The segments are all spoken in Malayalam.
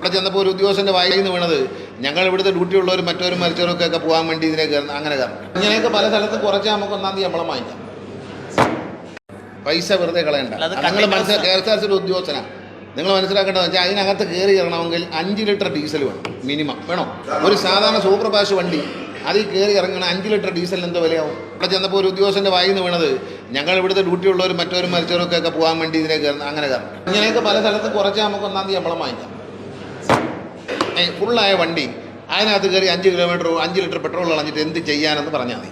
ഇവിടെ ചെന്നപ്പോൾ ഒരു ഉദ്യോഗസ്ഥന്റെ വായിൽ നിന്ന് വീണത്. ഞങ്ങൾ ഇവിടുത്തെ ഡ്യൂട്ടി ഉള്ളവരും മറ്റവരും മരിച്ചവരൊക്കെ ഒക്കെ പോകാൻ വേണ്ടി ഇതിനെ കയറുന്ന അങ്ങനെ കാരണം ഇങ്ങനെയൊക്കെ പല സ്ഥലത്ത് കുറച്ച് നമുക്ക് ഒന്നാം തീയതി ശമ്പളം വാങ്ങിക്കാം പൈസ വെറുതെ കളയണ്ട. നിങ്ങൾ മനസ്സിലാക്കി കെ എസ് ആർ സിയുടെ ഉദ്യോഗസ്ഥനാണ് നിങ്ങൾ മനസ്സിലാക്കേണ്ടതെന്ന് വെച്ചാൽ അതിനകത്ത് കയറി ഇറങ്ങണമെങ്കിൽ അഞ്ച് ലിറ്റർ ഡീസൽ വേണം മിനിമം. വേണോ? ഒരു സാധാരണ സൂപ്പർ ഫാസ്റ്റ് വണ്ടി അതിൽ കയറി ഇറങ്ങണം അഞ്ച് ലിറ്റർ ഡീസലിന് എന്തോ വിലയാവും. ഇവിടെ ചെന്നപ്പോൾ ഒരു ഉദ്യോഗസ്ഥന്റെ വായിൽ നിന്ന് വീണത്. ഞങ്ങൾ ഇവിടുത്തെ ഡ്യൂട്ടി ഉള്ളവരും മറ്റവരും മരിച്ചവരൊക്കെ ഒക്കെ പോകാൻ വേണ്ടി ഇതിനെ കയറുന്ന അങ്ങനെ കാരണം ഇങ്ങനെയൊക്കെ പല സ്ഥലത്ത് കുറച്ച് നമുക്ക് ഒന്നാം തീയതി ശമ്പളം വാങ്ങിക്കാം ഫുള്ളായ വണ്ടി. അതിനകത്ത് കയറി അഞ്ച് കിലോമീറ്റർ അഞ്ച് ലിറ്റർ പെട്രോൾ കളഞ്ഞിട്ട് എന്ത് ചെയ്യാനെന്ന് പറഞ്ഞാൽ മതി.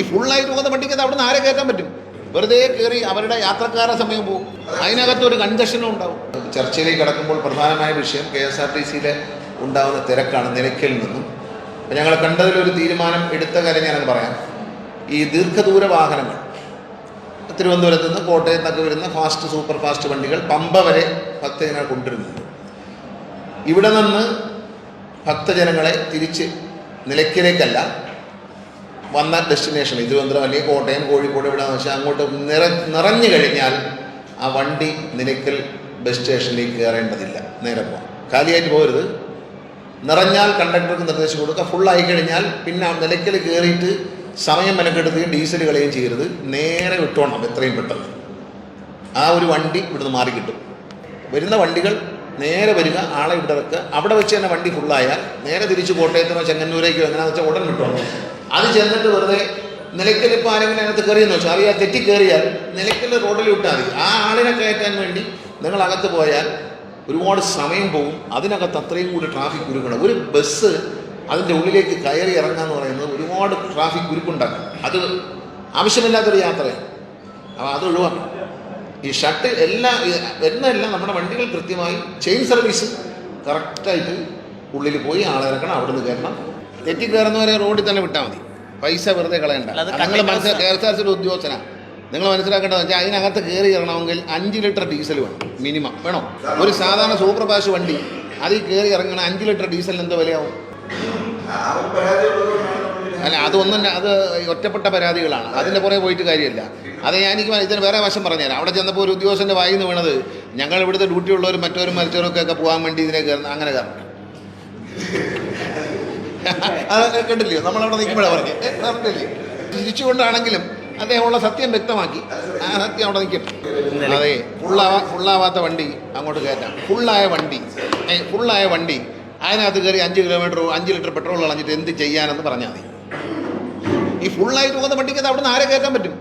ഈ ഫുള്ളായിട്ട് പോകുന്ന വണ്ടിക്ക് അവിടെ നിന്ന് ആരെ കയറ്റാൻ പറ്റും? വെറുതെ കയറി അവരുടെ യാത്രക്കാരെ സമയം പോകും. അതിനകത്ത് ഒരു കൺജഷനും ഉണ്ടാവും. ചർച്ചയിലേക്ക് കടക്കുമ്പോൾ പ്രധാനമായ വിഷയം കെ എസ് ആർ ടി സിയിലെ ഉണ്ടാകുന്ന തിരക്കാണ് നിലയ്ക്കൽ നിന്നും. അപ്പം ഞങ്ങൾ കണ്ടതിലൊരു തീരുമാനം എടുത്ത കാര്യം ഞാനത് പറയാം. ഈ ദീർഘദൂര വാഹനങ്ങൾ തിരുവനന്തപുരത്ത് നിന്ന് കോട്ടയത്തൊക്കെ വരുന്ന ഫാസ്റ്റ് സൂപ്പർ ഫാസ്റ്റ് വണ്ടികൾ പമ്പ വരെ ഭക്തജനങ്ങൾ കൊണ്ടുവരുന്നുണ്ട്. ഇവിടെ നിന്ന് ഭക്തജനങ്ങളെ തിരിച്ച് നിലയ്ക്കിലേക്കല്ല വന്ന ഡെസ്റ്റിനേഷൻ തിരുവനന്തപുരം അല്ലെങ്കിൽ കോട്ടയം കോഴിക്കോട് എവിടെയാണെന്ന് വെച്ചാൽ അങ്ങോട്ട് നിറ നിറഞ്ഞു കഴിഞ്ഞാൽ ആ വണ്ടി നിലയ്ക്കൽ ബസ് സ്റ്റേഷനിലേക്ക് കയറേണ്ടതില്ല. നേരെ പോകാം കാലിയായിട്ട് പോകരുത്. നിറഞ്ഞാൽ കണ്ടക്ടർക്ക് നിർദ്ദേശം കൊടുക്കുക. ഫുള്ളായി കഴിഞ്ഞാൽ പിന്നെ ആ നിലയ്ക്കൽ കയറിയിട്ട് സമയം മെനക്കെടുത്തുകയും ഡീസൽ കളയുകയും ചെയ്യരുത്. നേരെ വിട്ടോണം എത്രയും പെട്ടെന്ന്. ആ ഒരു വണ്ടി ഇവിടുന്ന് മാറി കിട്ടും വരുന്ന വണ്ടികൾ നേരെ വരിക ആളെ ഇവിടെ വെക്കുക. അവിടെ വെച്ച് തന്നെ വണ്ടി ഫുള്ളായാൽ നേരെ തിരിച്ച് കോട്ടയത്തിനോ ചെങ്ങന്നൂരേക്കോ എങ്ങനെയാണെന്ന് വെച്ചാൽ ഉടൻ വിട്ടു അത് ചെന്നിട്ട് വെറുതെ നിലയ്ക്കൽ ഇപ്പോൾ ആരെങ്കിലും അതിനകത്ത് കയറിയെന്ന് വെച്ചാൽ അറിയാൻ തെറ്റി കയറിയാൽ നിലയ്ക്കൽ റോഡിൽ വിട്ടാൽ മതി. ആ ആളിനെ കയറ്റാൻ വേണ്ടി നിങ്ങൾ അകത്ത് പോയാൽ ഒരുപാട് സമയം പോകും അതിനകത്ത് അത്രയും കൂടി ട്രാഫിക് കുരുക്കണം ഒരു ബസ് അതിന്റെ ഉള്ളിലേക്ക് കയറി ഇറങ്ങുക എന്ന് പറയുന്നത് ഒരുപാട് ട്രാഫിക് കുരുക്കുണ്ടാക്കും. അത് ആവശ്യമില്ലാത്തൊരു യാത്രയാണ്. അപ്പോൾ അത് ഒഴിവാക്കണം. ഈ ഷട്ടിൽ എല്ലാ എന്നെല്ലാം നമ്മുടെ വണ്ടികൾ കൃത്യമായി ചെയിൻ സർവീസ് കറക്റ്റായിട്ട് ഉള്ളിൽ പോയി ആളെ ഇറക്കണം അവിടെ നിന്ന് കയറണം. തെറ്റി കയറുന്നവരെ റോഡിൽ തന്നെ വിട്ടാൽ മതി. പൈസ വെറുതെ കളയണ്ട. നിങ്ങൾ മനസ്സിലാക്കി കെ എസ് ആർ സിയുടെ ഉദ്യോഗസ്ഥന. നിങ്ങൾ മനസ്സിലാക്കേണ്ടത് വെച്ചാൽ അതിനകത്ത് കയറി ഇറങ്ങണമെങ്കിൽ അഞ്ച് ലിറ്റർ ഡീസൽ വേണം മിനിമം. വേണോ? ഒരു സാധാരണ സൂപ്പർ ഫാസ്റ്റ് വണ്ടി അതിൽ കയറി ഇറങ്ങണം അഞ്ച് ലിറ്റർ ഡീസലിന് എന്തോ വിലയാവും? അല്ല അതൊന്നും അത് ഒറ്റപ്പെട്ട പരാതികളാണ്. അതിന്റെ പുറകെ പോയിട്ട് കാര്യമില്ല. അത് ഞാൻ എനിക്ക് ഇതിന് വേറെ വശം പറഞ്ഞുതരാം. അവിടെ ചെന്നപ്പോൾ ഒരു ഉദ്യോഗസ്ഥന്റെ വായിന്ന് വീണത് ഞങ്ങൾ ഇവിടുത്തെ ഡ്യൂട്ടി ഉള്ളവരും മറ്റവരും മരിച്ചവരൊക്കെ ഒക്കെ പോകാൻ വേണ്ടി ഇതിനെ കയറുന്ന അങ്ങനെ കയറണം അത് കണ്ടില്ലയോ നമ്മളവിടെ നിൽക്കുമ്പോഴാണ് പറഞ്ഞത് പറഞ്ഞില്ലേ തിരിച്ചുകൊണ്ടാണെങ്കിലും അദ്ദേഹമുള്ള സത്യം വ്യക്തമാക്കി. ആ സത്യം അവിടെ നിൽക്കട്ടെ അതെ ഫുള്ളാവാ ഫുള്ളാവാത്ത വണ്ടി അങ്ങോട്ട് കയറ്റാം. ഫുള്ളായ വണ്ടി. ഫുള്ളായ വണ്ടി. അതിനകത്ത് കയറി അഞ്ച് കിലോമീറ്റർ അഞ്ച് ലിറ്റർ പെട്രോൾ കളഞ്ഞിട്ട് എന്ത് ചെയ്യാനെന്ന് പറഞ്ഞാൽ മതി. ഈ ഫുള്ളായിട്ട് പോകുന്ന വണ്ടിക്ക് അത് അവിടെ നിന്ന് ആരെ കയറ്റാൻ പറ്റും?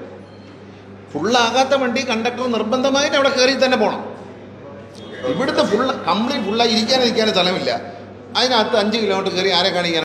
ഫുള്ളാകാത്ത വണ്ടി കണ്ടക്ടർ നിർബന്ധമായിട്ട് അവിടെ കയറി തന്നെ പോകണം ഇവിടുത്തെ ഫുൾ കംപ്ലീറ്റ് ഫുള്ളായി ഇരിക്കാനിരിക്കാനും ഇരിക്കാനും സ്ഥലമില്ല. അതിനകത്ത് അഞ്ച് കിലോമീറ്റർ കയറി ആരെ കാണിക്കാൻ